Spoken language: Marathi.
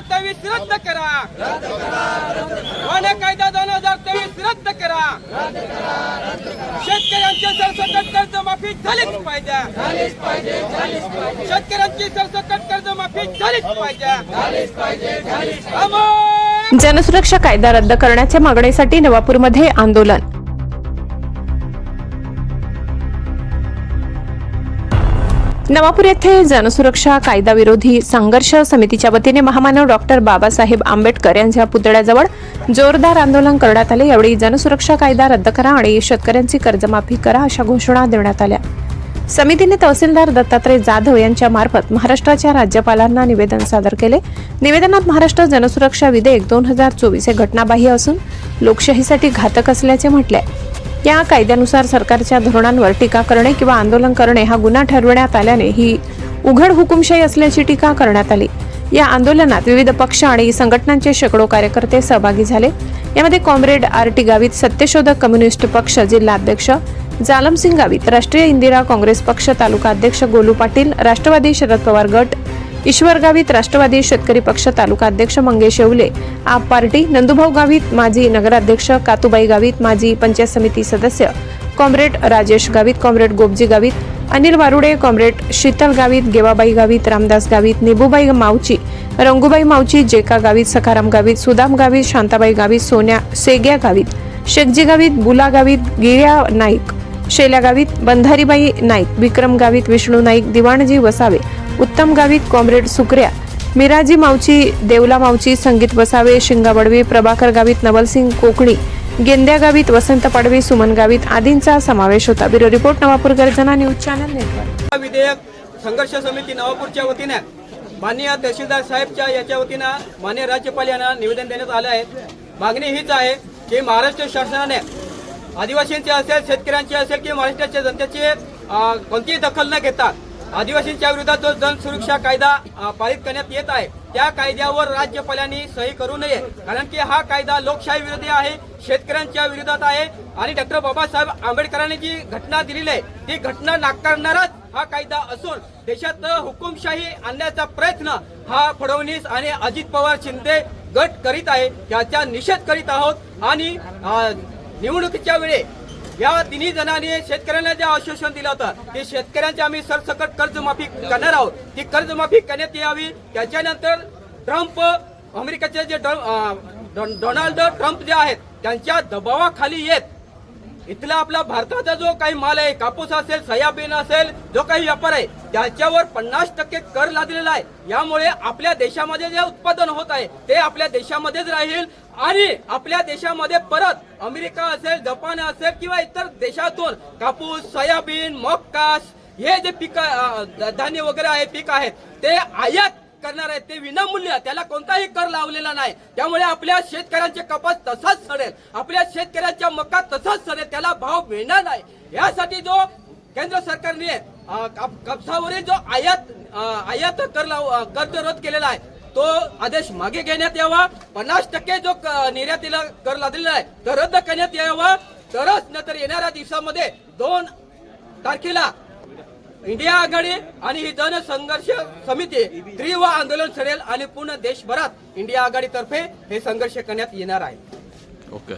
रद्द करा. वन कायदा दोन हजार तेवीस रद्द करा. शेतकऱ्यांच्या सरसकट कर्जमाफी झालीच पाहिजे. शेतकऱ्यांची सरसकट कर्जमाफी झालीच पाहिजे. जनसुरक्षा कायदा रद्द करण्याच्या मागणीसाठी नवापूरमध्ये आंदोलन. नवापूर येथे जनसुरक्षा कायदा विरोधी संघर्ष समितीच्या वतीने महामानव डॉक्टर बाबासाहेब आंबेडकर यांच्या पुतळ्याजवळ जोरदार आंदोलन करण्यात आले. यावेळी जनसुरक्षा कायदा रद्द करा आणि शेतकऱ्यांची कर्जमाफी करा अशा घोषणा देण्यात आल्या. समितीने तहसीलदार दत्तात्रय जाधव यांच्या मार्फत महाराष्ट्राच्या राज्यपालांना निवेदन सादर केले. निवेदनात महाराष्ट्र जनसुरक्षा विधेयक दोन हजार चोवीस हे घटनाबाह्य असून लोकशाहीसाठी घातक असल्याचे म्हटले आहे. या कायद्यानुसार सरकारच्या धोरणांवर टीका करणे किंवा आंदोलन करणे हा गुन्हा ठरवण्यात आल्याने ही उघड हुकुमशाही असल्याची टीका करण्यात आली. या आंदोलनात विविध पक्ष आणि संघटनांचे शेकडो कार्यकर्ते सहभागी झाले. यामध्ये कॉम्रेड आर टी गावित सत्यशोधक कम्युनिस्ट पक्ष जिल्हाध्यक्ष जालमसिंग गावित राष्ट्रीय इंदिरा काँग्रेस पक्ष तालुका अध्यक्ष गोलू पाटील राष्ट्रवादी शरद पवार गट ईश्वर गावीत राष्ट्रवादी शेतकरी पक्ष तालुका अध्यक्ष मंगेश येवले. आप पार्टी नंदुभाऊ गावित माजी नगराध्यक्ष कातुबाई गावित माजी पंचायत समिती सदस्य comrade Rajesh Gavit comrade Gopji Gavit Anil Warude comrade Sheetal Gavit Gevabai Gavit Ramdas Gavit Nibubai Mavchi Rangubai Mavchi Jeka Gavit Sakharam Gavit Sudam Gavit Shantabai Gavit सोन्या सेग्या गावित शेखजी गावित बुला गावित गिर्या नाईक शैल्या गावित बंधारीबाई नाईक विक्रम गावित विष्णू नाईक दिवाणजी वसावे उत्तम गावित कॉम्रेड सुकऱ्या. मिराजी मावची देवला मावची संगीत वसावे शिंगाबडवी प्रभाकर गावित नवलसिंग कोकणी गेंद्या गावित वसंत पाडवी सुमन गावित आदींचा समावेश होता. ब्युरो रिपोर्ट नवापूर गर्जना न्यूज चॅनल नेटवर्क. विधेयक संघर्ष समिती नवापूरच्या वतीने माननीय तहसीलदार साहेबच्या याच्या वतीनं माननीय राज्यपाल यांना निवेदन देण्यात आलं आहे. मागणी हीच आहे की महाराष्ट्र शासनाने आदिवासींचे असेल शेतकऱ्यांचे असेल की महाराष्ट्राच्या जनतेची कोणतीही दखल न घेता आदिवासींच्या विरोधात जो जनसुरक्षा कायदा पारित करण्यात येत आहे त्या कायद्यावर राज्यपालांनी सही करू नये. कारण की हा कायदा लोकशाही विरोधी आहे शेतकऱ्यांच्या विरोधात आहे आणि डॉक्टर बाबासाहेब आंबेडकरांनी जी घटना दिलेली आहे ती घटना नाकारणाराच हा कायदा असून देशात हुकुमशाही आणण्याचा प्रयत्न हा फडणवीस आणि अजित पवार शिंदे गट करीत आहे त्याचा निषेध करीत आहोत आणि निवडणुकीच्या वेळी या तिन्ही जणांनी शेतकऱ्यांना जे आश्वासन दिलं होतं ते शेतकऱ्यांची आम्ही सरसकट कर्जमाफी करणार आहोत. ती कर्जमाफी करण्यात यावी. त्याच्यानंतर ट्रम्प अमेरिकेचे जे डो- डो- डोनाल्ड ट्रम्प जे आहेत त्यांच्या दबावाखाली येत. इथला आपला भारताचा जो काही माल आहे कापूस असेल सोयाबीन असेल जो काही व्यापार आहे त्याच्यावर पन्नास टक्के कर लादलेला आहे. यामुळे आपल्या देशामध्ये जे उत्पादन होत आहे ते आपल्या देशामध्येच राहील आणि आपल्या देशामध्ये परत अमेरिका असेल जपान असेल किंवा इतर देशातून कापूस सोयाबीन मक्का हे जे पीक धान्य वगैरे आहे पीक आहेत ते आयात करणार आहे ते विनामूल्य. त्याला कोणताही कर लावलेला नाही. त्यामुळे आपल्या शेतकऱ्यांचे कपास तसाच सडेल. आपल्या शेतकऱ्यांच्या मका तसाच सडेल. त्याला भाव मिळणार नाही. यासाठी जो केंद्र सरकारने कापसावरील जो आयात आयात कर लाव कर रद्द केलेला आहे तो आदेश मागे घेण्यात यावा. पन्नास टक्के जो निर्यातीला कर लादलेला आहे तो रद्द करण्यात यावा. तरच नंतर येणाऱ्या दिवसामध्ये दोन तारखेला इंडिया आघाडी आणि ही जनसंघर्ष समिती तीव्र आंदोलन सडेल आणि पूर्ण देशभरात इंडिया आघाडीतर्फे हे संघर्ष करण्यात येणार आहे. ओके.